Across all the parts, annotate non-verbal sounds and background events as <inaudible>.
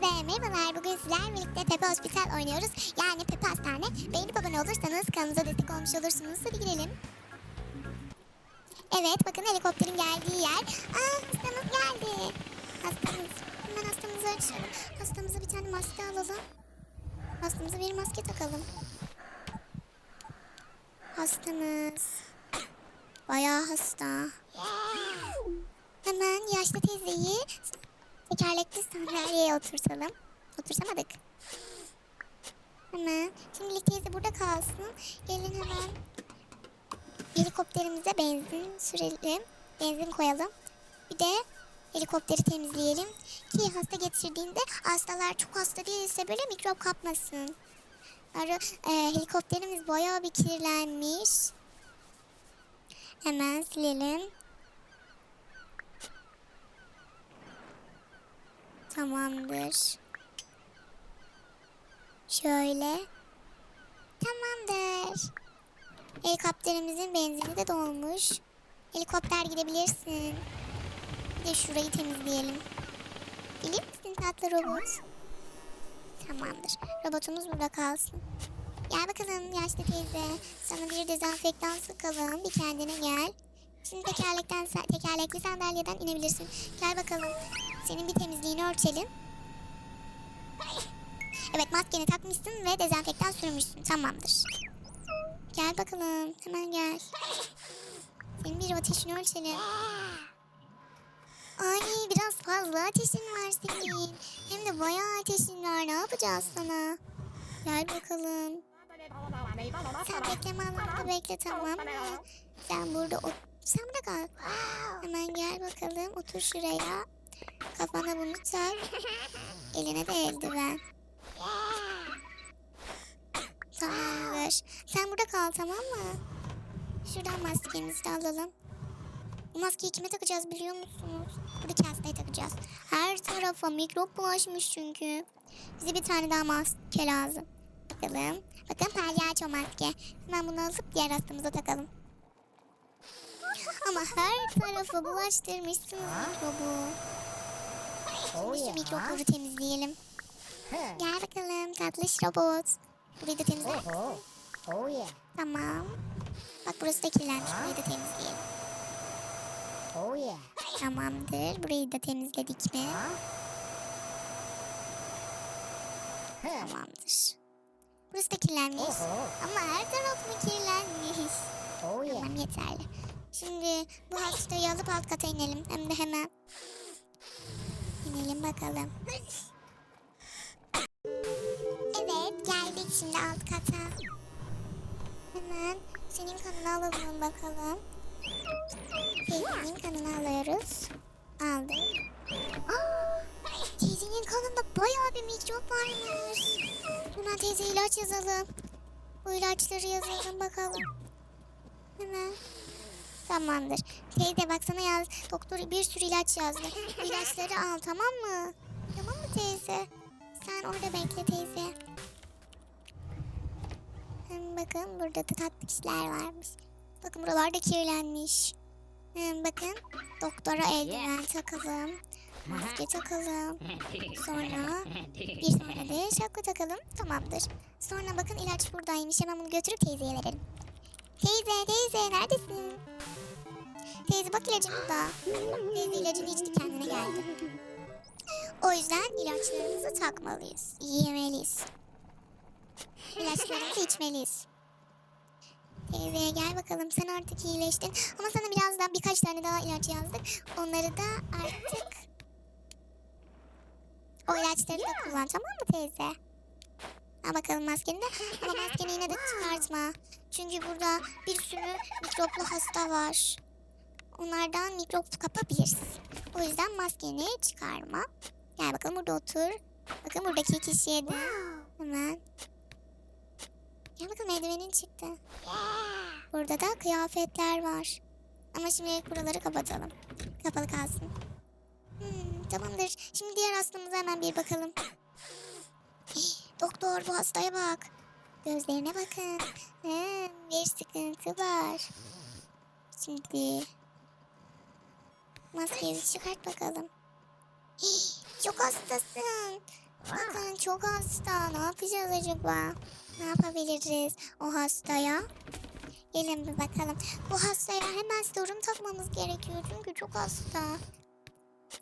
Herkese merhabalar. Bugün sizlerle birlikte Pepe Hospital oynuyoruz. Yani Pepe Hastane. Beğenip abone olursanız kanalımıza destek olmuş olursunuz. Hadi girelim. Evet bakın helikopterin geldiği yer. Aa hastamız geldi. Hastamız. Hemen hastamızı açalım. Hastamıza bir tane maske alalım. Hastamıza bir maske takalım. Hastamız. Bayağı hasta. Hemen yaşlı teyzeyi tekerlekli sandalyeye oturtalım. Otursamadık. Hemen. Şimdilik teyze burada kalsın. Gelin hemen helikopterimize benzin sürelim. Benzin koyalım. Bir de helikopteri temizleyelim. Ki hasta getirdiğinde hastalar çok hasta değilse böyle mikrop kapmasın. Ara, e, helikopterimiz bayağı bir kirlenmiş. Hemen silelim. Tamamdır. Şöyle. Tamamdır. Helikopterimizin benzini de dolmuş. Helikopter gidebilirsin. Bir de şurayı temizleyelim. Gelir misin tatlı robot? Tamamdır. Robotumuz burada kalsın. Gel bakalım yaşlı teyze. Sana bir dezenfektan sıkalım. Bir kendine gel. Şimdi tekerlekten, tekerlekli sandalyeden inebilirsin. Gel bakalım. Senin bir temizliğini ölçelim. Evet maskeni takmışsın ve dezenfektan sürmüşsün. Tamamdır. Gel bakalım. Hemen gel. Senin bir ateşini ölçelim. Ay biraz fazla ateşin var senin. Hem de bayağı ateşin var. Ne yapacağız sana? Gel bakalım. Sen bekleme alanında bekle tamam mı? Sen burada ot sen burada kal. Hemen gel bakalım. Otur şuraya. Kafana bunu tak. Eline de eldiven. Tamamdır. Sen burada kal tamam mı? Şuradan maskemizi de alalım. Bu maskeyi kime takacağız biliyor musunuz? Buradaki hastaya takacağız. Her tarafa mikrop bulaşmış çünkü. Bize bir tane daha maske lazım. Bakalım. Bakın palyaço maske. Hemen bunu alıp diğer hastamıza takalım. Ama her tarafı bulaştırmışsınız mikrobu. Şimdi şu mikropları temizleyelim. Gel bakalım tatlış robot. Burayı da temizle. Oh, oh Tamam. Bak burası da kirlenmiş. Burayı da temizleyelim. oh yeah. Tamamdır. Burayı da temizledik mi? Tamamdır. Burası da kirlenmiş. Ama her taraf mı kirlenmiş? Oh. Tamam yeterli. Şimdi bu hastayı alıp alt kata inelim. Hem de hemen. İnelim bakalım. Evet geldik şimdi alt kata. Hemen senin kanını alalım bakalım. Teyzenin kanını alıyoruz. Aldık. Aa, teyzenin kanında bayağı bir mikrop varmış. Hemen teyze ilaç yazalım. Bu ilaçları yazalım bakalım. Hemen. Tamamdır. Teyze bak sana yaz. Doktor bir sürü ilaç yazdı. Bu ilaçları al tamam mı? Tamam mı teyze? Sen orada bekle teyze. Hem bakın burada da tatlı kişiler varmış. Bakın buralarda kirlenmiş. Hem bakın doktora eldiven takalım. Maske takalım. Sonra bir tane de şapka takalım. Tamamdır. Sonra bakın ilaç buradaymış. Hemen bunu götürüp teyzeye verelim. Teyze, teyze neredesin? Teyze bak ilacın burada. Teyze ilacını içti kendine geldi. O yüzden ilaçlarımızı takmalıyız. Yemeliyiz. İlaçlarımızı <laughs> içmeliyiz. Teyzeye gel bakalım sen artık iyileştin. Ama sana biraz daha birkaç tane daha ilaç yazdık. Onları da artık o ilaçları da kullan tamam mı teyze? Al bakalım maskeni de. Ama maskeni yine de çıkartma. Çünkü burada bir sürü mikroplu hasta var. Onlardan mikrop kapabilirsin. O yüzden maskeni çıkarma. Gel bakalım burada otur. Bakın buradaki kişiye de hemen. Gel bakalım eldivenin çıktı. Burada da kıyafetler var. Ama şimdi buraları kapatalım. Kapalı kalsın. Hmm, tamamdır. Şimdi diğer hastamıza hemen bir bakalım. Doktor bu hastaya bak. Gözlerine bakın. Hmm, bir sıkıntı var. Şimdi maskeyi çıkart bakalım. Çok hastasın. Bakın çok hasta. Ne yapacağız acaba? Ne yapabiliriz o hastaya? Gelin bir bakalım. Bu hastaya hemen serum takmamız gerekiyor çünkü çok hasta.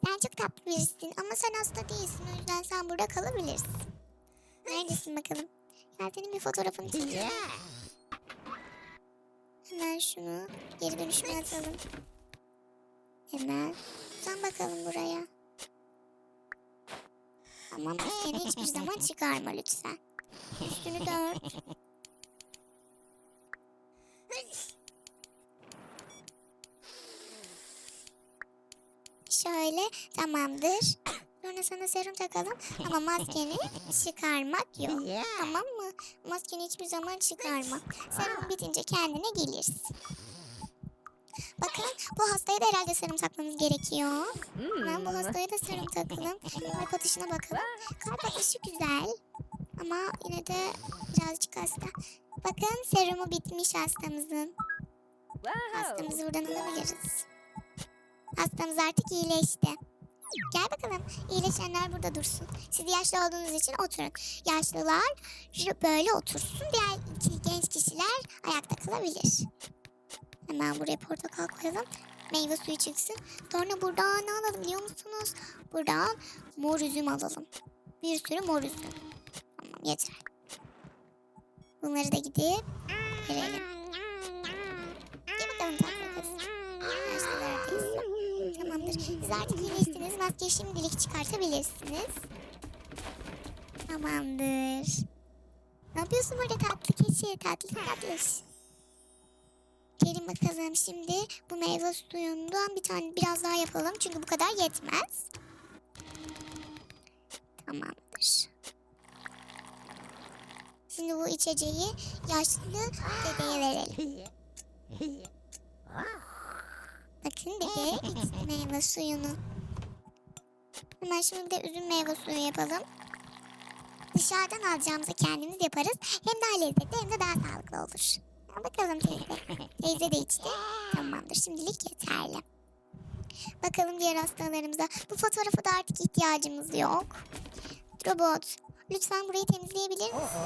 Sen çok tatlı birisin ama sen hasta değilsin. O yüzden sen burada kalabilirsin. Neredesin bakalım? Gel senin bir fotoğrafını çekeyim. Hemen şunu geri dönüşüme atalım. Hemen. Sen bakalım buraya. Ama maskeni hiçbir zaman çıkarma lütfen. Üstünü de ört. Şöyle tamamdır. Sonra sana serum takalım <laughs> ama maskeni çıkarmak yok. Tamam mı? Maskeni hiçbir zaman çıkarma. Serum bitince kendine gelirsin. Bakın bu hastaya da herhalde serum takmamız gerekiyor. Ben bu hastaya da serum takalım. Kalp atışına bakalım. Kalp atışı güzel. Ama yine de birazcık hasta. Bakın serumu bitmiş hastamızın. Hastamızı buradan alabiliriz. Hastamız artık iyileşti. Gel bakalım. İyileşenler burada dursun. Siz yaşlı olduğunuz için oturun. Yaşlılar böyle otursun. Diğer iki genç kişiler ayakta kalabilir. Hemen buraya portakal koyalım. Meyve suyu çıksın. Sonra buradan ne alalım biliyor musunuz? Buradan mor üzüm alalım. Bir sürü mor üzüm. Tamam yeter. Bunları da gidip verelim. Gel bakalım tatlı kız. Yaşlılardayız. Tamamdır. Siz artık iyileştiniz. Maskeyi şimdilik çıkartabilirsiniz. Tamamdır. Ne yapıyorsun burada tatlı keçi? Tatlı tatlış. Gelin bakalım şimdi bu meyve suyundan bir tane biraz daha yapalım. Çünkü bu kadar yetmez. Tamamdır. Şimdi bu içeceği yaşlı dedeye verelim. <laughs> Bakın dede içti meyve suyunu. Hemen şimdi bir de üzüm meyve suyu yapalım. Dışarıdan alacağımızı kendimiz yaparız. Hem daha lezzetli hem de daha sağlıklı olur. Al bakalım teyze. <laughs> Teyze de içti. Tamamdır şimdilik yeterli. Bakalım diğer hastalarımıza. Bu fotoğrafa da artık ihtiyacımız yok. Robot lütfen burayı temizleyebilir misin?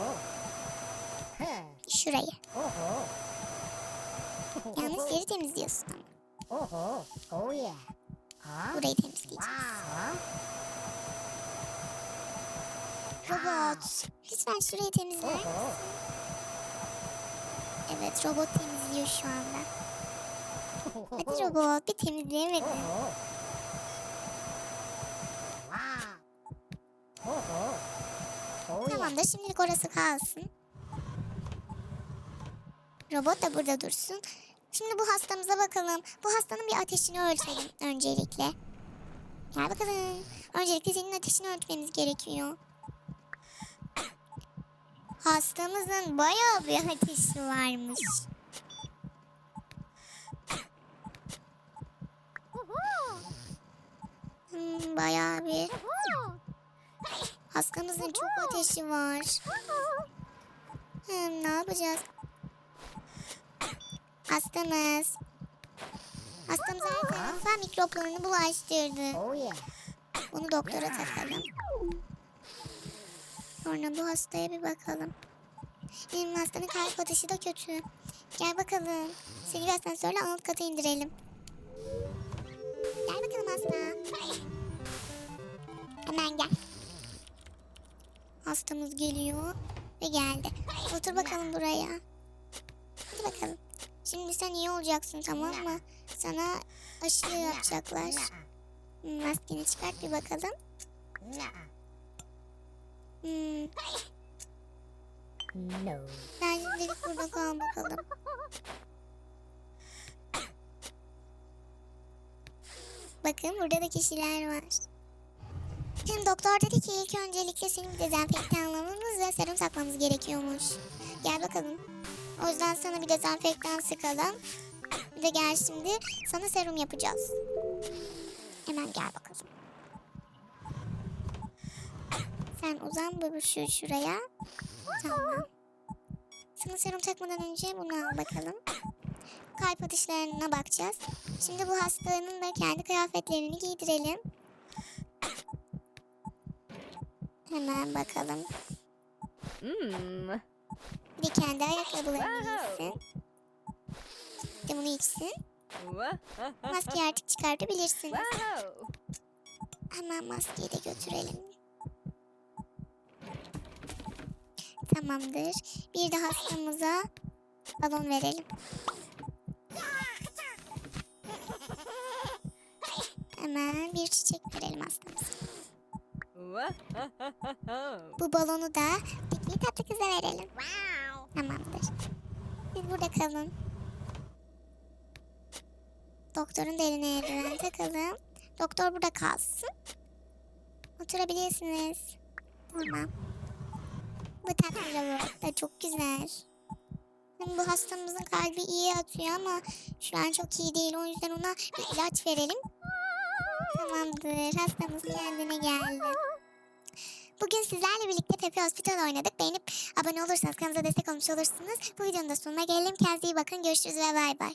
Şurayı. Yalnız yeri temizliyorsun ama. Oho. Oh yeah. Huh? Burayı temizleyeceğim. Huh? Robot lütfen şurayı temizler. Oho. Evet robot temizliyor şu anda. Hadi robot bir temizleyemedin. Oho. Wow. Oho. Oh yeah. Tamamdır şimdilik orası kalsın. Robot da burada dursun. Şimdi bu hastamıza bakalım. Bu hastanın bir ateşini ölçelim öncelikle. Gel bakalım. Öncelikle senin ateşini ölçmemiz gerekiyor. <coughs> Hastamızın bayağı bir ateşi varmış. <coughs> Hmm, bayağı bir. <coughs> Hastamızın çok ateşi var. Hmm, ne yapacağız? Hastamız. Hastamız her tarafa mikroplarını bulaştırdı. Oh. Bunu doktora takalım. Sonra bu hastaya bir bakalım. Benim hastanın kalp atışı da kötü. Gel bakalım. Seni bir asansörle alt kata indirelim. Gel bakalım hasta. Hemen gel. Hastamız geliyor ve geldi. Otur bakalım buraya. Hadi bakalım. Şimdi sen iyi olacaksın tamam mı? Sana aşı yapacaklar. Maskeni çıkart bir bakalım. Hmm, No. sen şimdilik burada kal bakalım. Bakın burada da kişiler var. Hem doktor dedi ki ilk öncelikle senin bir dezenfektanlamamız ve serum takmamız gerekiyormuş. Gel bakalım. O yüzden sana bir dezenfektan sıkalım. Bir <coughs> de gel şimdi sana serum yapacağız. Hemen gel bakalım. <coughs> Sen uzan bu şu şuraya. Tamam. Sana serum takmadan önce bunu al bakalım. <coughs> Kalp atışlarına bakacağız. Şimdi bu hastanın da kendi kıyafetlerini giydirelim. Hemen bakalım. Hmm. Bir kendi ayakkabılarını giysin. Bir de bunu içsin. Maskeyi artık çıkartabilirsiniz. Hemen maskeyi de götürelim. Tamamdır. Bir de hastamıza balon verelim. Hemen bir çiçek verelim hastamıza. Bu balonu da tatlı kıza verelim. Tamamdır. Siz burada kalın. Doktorun da eline eldiven takalım. Doktor burada kalsın. Oturabilirsiniz. Tamam. Bu tatlı da çok güzel. Bu hastamızın kalbi iyi atıyor ama şu an çok iyi değil. O yüzden ona bir ilaç verelim. Tamamdır. Hastamız kendine geldi. Bugün sizlerle birlikte Pepe Hospital oynadık. Beğenip abone olursanız kanalımıza destek olmuş olursunuz. Bu videonun da sonuna gelelim. Kendinize iyi bakın. Görüşürüz ve bay bay.